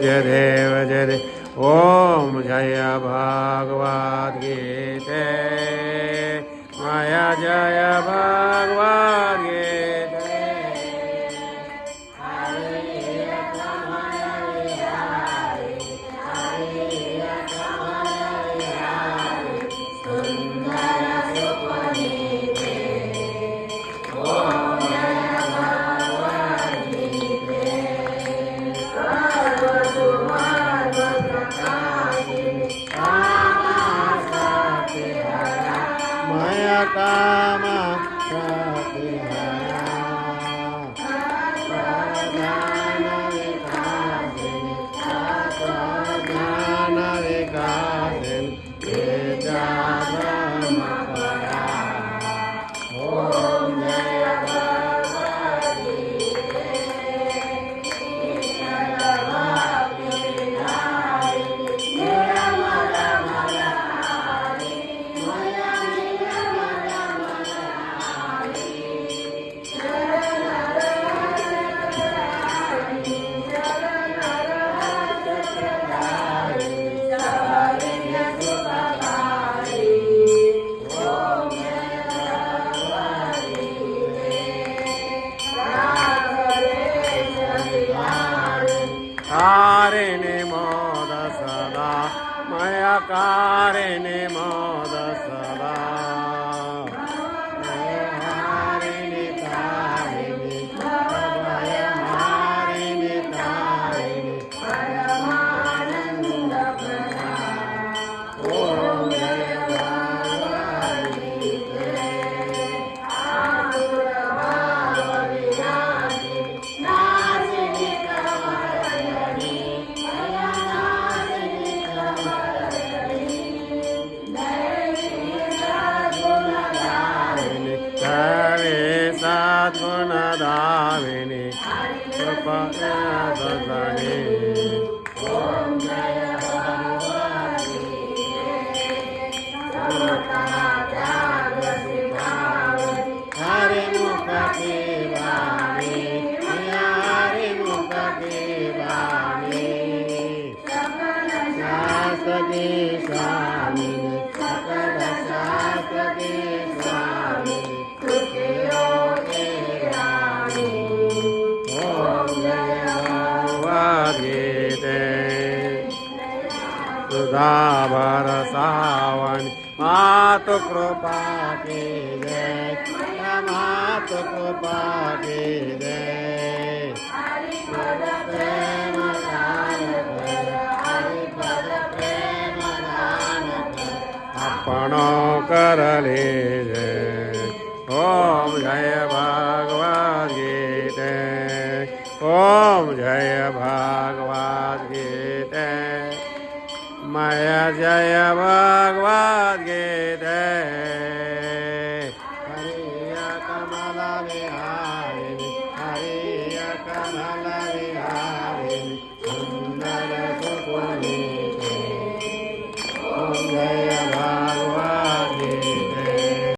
જય દેવ જય દેવ ઓમ જય ભાગવત ગીતે માયા જય ભાગવત Rock, rock, rock. કારિણે મોદ સદા મયા કારિણે મોદ સદા. ಪದದನೆ ಹರೆ ಮುಖ ದೇವಾಣಿ ಹರೆ ಮುಖ ದೇವಾಣಿ ಸಕಲ ಶಾಸಕೇ ಸ್ವಾಮಿ સુધા ભર સાવન માત કૃપા કે જય માત કૃપા કે જય આપણો કર લેજે ઓમ જય મય જય ભગવદ ગીતે હરિય કમલ વિહારિણી હરિય કમલ